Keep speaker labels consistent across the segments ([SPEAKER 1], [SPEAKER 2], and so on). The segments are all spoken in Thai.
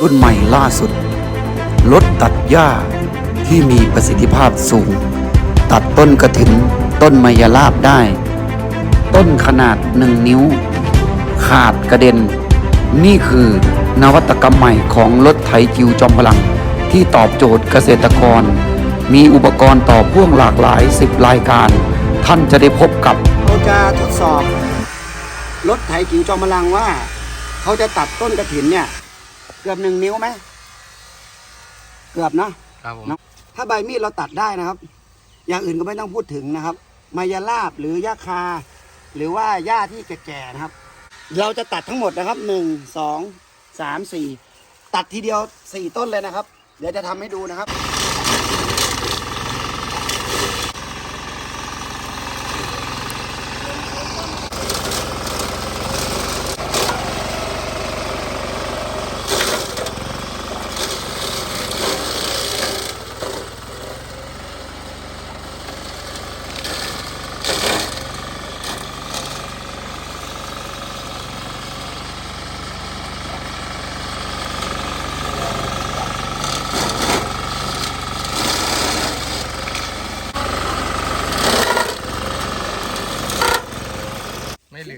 [SPEAKER 1] รุ่นใหม่ล่าสุด รถตัดหญ้าที่มีประสิทธิภาพสูง ตัดต้นกระถิน ต้นไมยราบได้ ต้นขนาดหนึ่งนิ้ว ขาดกระเด็น นี่คือนวัตกรรมใหม่ของรถไถจิวจอมพลัง ที่ตอบโจทย์เกษตรกร มีอุปกรณ์ต่อพ่วงหลากหลาย10รายการ ท่านจะได้พบกับ
[SPEAKER 2] เราจะทดสอบรถไถจิ๋วจอมพลังว่า เขาจะตัดต้นกระถินเนี่ย เกือบหนึ่งนิ้วไหมเกือบเนาะ
[SPEAKER 3] ครับผม
[SPEAKER 2] ถ้าใบมีดเราตัดได้นะครับ อย่างอื่นก็ไม่ต้องพูดถึงนะครับ มายาลาบหรือหญ้าคา หรือว่าหญ้าที่แก่ๆนะครับ เราจะตัดทั้งหมดนะครับหนึ่งสองสามสี่ตัดทีเดียวสี่ต้นเลยนะครับ เดี๋ยวจะทำให้ดูนะครับ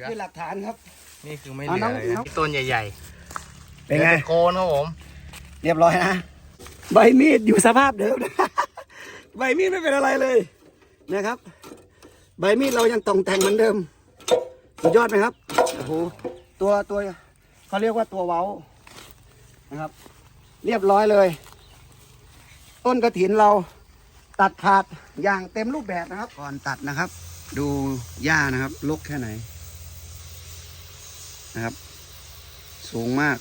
[SPEAKER 2] คือหลักฐานครับ
[SPEAKER 3] นี่คือไม่เห
[SPEAKER 2] อะ
[SPEAKER 3] ลื
[SPEAKER 2] น้
[SPEAKER 3] อ
[SPEAKER 2] อง
[SPEAKER 3] เลย
[SPEAKER 2] น้
[SPEAKER 3] นะ
[SPEAKER 2] อง
[SPEAKER 3] ต้นใหญ่
[SPEAKER 2] เป็น
[SPEAKER 3] ๆ
[SPEAKER 2] ไง
[SPEAKER 3] หลือแต่โคนครับผม
[SPEAKER 2] เรียบร้อยนะ ใบมีดอยู่สภาพเดิมนะใบมีดไม่เป็นอะไรเลยนะครับ ใบมีดเรายังตรงแต่งเหมือนเดิม สุดยอดไหมครับ โอ้โห ตัวตัวเขาเรียกว่าตัวเว้านะครับ เรียบร้อยเลย ต้นกระถินเราตัดขาดอย่างเต็มรูปแบบนะครับ ก่อนตัดนะครับ ดูหญ้านะครับลกแค่ไหน นะครับ สูงมาก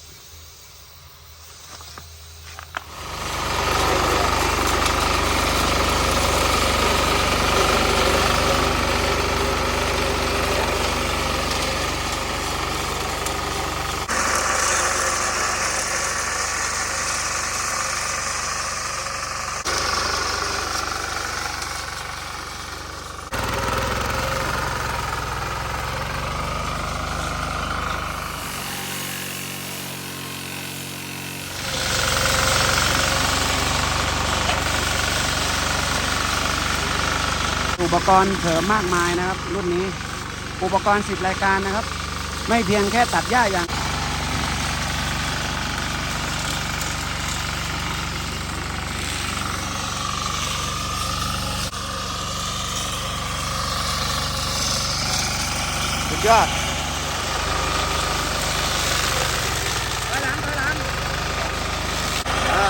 [SPEAKER 2] อุปกรณ์เสริมมากมายนะครับ รุ่นนี้อุปกรณ์สิบรายการนะครับ ไม่เพียงแค่ตัดหญ้าอย่างสุดยอดถอยหลังถอยหลังอ่า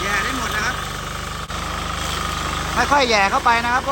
[SPEAKER 2] แย่ได้หมดนะครับ ค่อยๆแย่เข้าไปนะครับ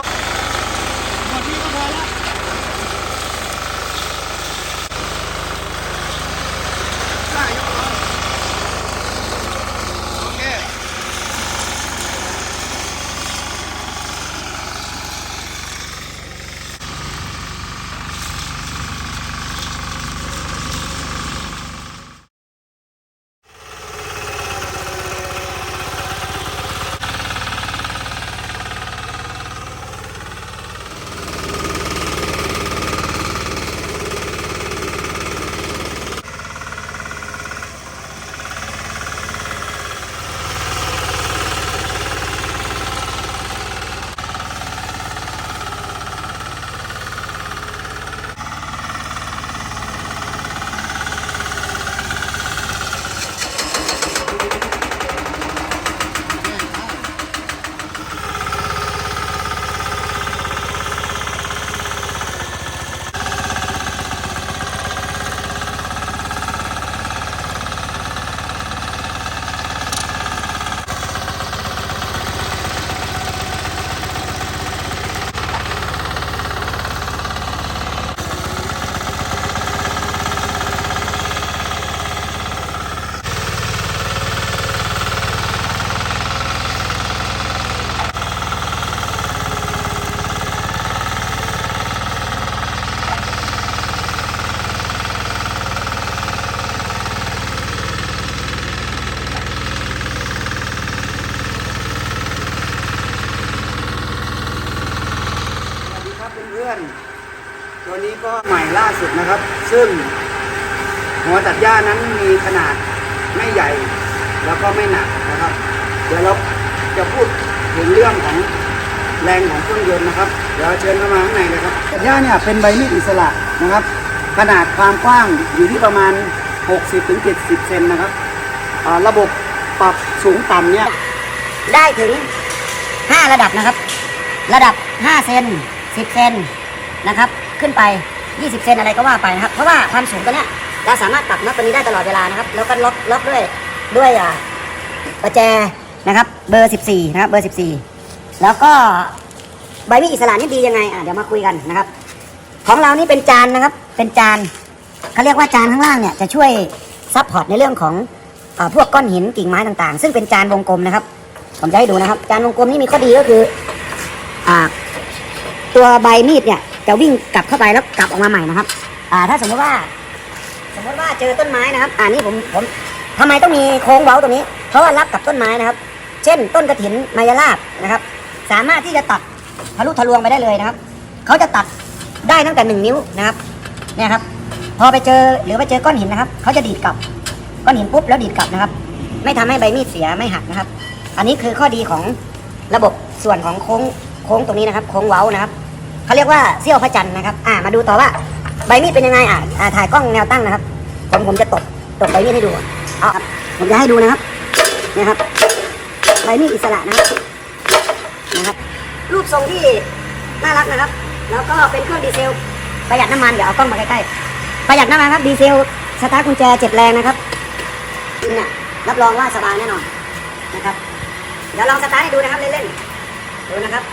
[SPEAKER 2] นี้ก็ใหม่ล่าสุดนะครับ ซึ่งหัวตัดหญ้านั้นมีขนาดไม่ใหญ่ แล้วก็ไม่หนักนะครับ เดี๋ยวเราจะพูดถึงเรื่องของแรงของเครื่องยนต์นะครับ เดี๋ยวเชิญเข้ามาข้างในเลยครับตัดหญ้าเนี่ยเป็นใบมีดอิสระนะครับ ขนาดความกว้างอยู่ที่ประมาณ 60-70เซนนะครับระบบปรับสูงต่ำเนี่ย
[SPEAKER 4] ได้ถึง 5 ระดับนะครับ ระดับ 5 เซน10 เซนนะครับ ขึ้นไป 20 เซนอะไรก็ว่าไปนะครับ เพราะว่าความสูงตัวเนี้ยเราสามารถปรับน็อตตัวนี้ได้ตลอดเวลานะครับ แล้วก็ล็อกล็อกด้วยด้วยอ่าประแจนะครับ เบอร์ 14 นะครับ เบอร์ 14 แล้วก็ใบมีดอิสระนี่ดียังไงอะเดี๋ยวมาคุยกันนะครับ ของเรานี่เป็นจานนะครับ เป็นจานเขาเรียกว่าจานข้างล่างเนี่ยจะช่วยซัพพอร์ตในเรื่องของอพวกก้อนหินกิ่งไม้ต่างๆ ซึ่งเป็นจานวงกลมนะครับ ผมจะให้ดูนะครับ จานวงกลมนี่มีข้อดีก็คืออตัวใบมีดเนี่ย จะวิ่งกลับเข้าไปแล้วกลับออกมาใหม่นะครับ อ่า ถ้าสมมติว่า สมมติว่าเจอต้นไม้นะครับ อ่านี่ผมผมทำไมต้องมีโค้งเว้าตรงนี้ เพราะว่ารับกับต้นไม้นะครับ เช่น ต้นกระถินมายาลาบนะครับ สามารถที่จะตัดทะลุทะลวงไปได้เลยนะครับ เขาจะตัดได้ตั้งแต่หนึ่งนิ้วนะครับ เนี่ยครับ พอไปเจอหรือไปเจอก้อนหินนะครับ เขาจะดีดกลับ ก้อนหินปุ๊บแล้วดีดกลับนะครับ ไม่ทำให้ใบมีดเสียไม่หักนะครับ อันนี้คือข้อดีของระบบส่วนของโค้งโค้งตรงนี้นะครับ โค้งเว้านะครับ เขาเรียกว่าเสี้ยวพระจันทร์นะครับ อ่า มาดูต่อว่าใบมีดเป็นยังไงอะอ่าถ่ายกล้องแนวตั้งนะครับ ผมผมจะตบตบใบมีดให้ดูเอาผมจะให้ดูนะครับเนี่ยครับใบมีดอิสระนะครับนะครับ รูปทรงที่น่ารักนะครับ แล้วก็เป็นเครื่องดีเซลประหยัดน้ำมันเดี๋ยวเอากล้องมาใกล้ๆประหยัดน้ำมันครับดีเซลสตาร์ทกุญแจเจ็ดแรงนะครับนี่ยรับรองว่าสบายแน่นอนนะครับ เดี๋ยวลองสตาร์ทให้ดูนะครับเล่นๆดูนะครับ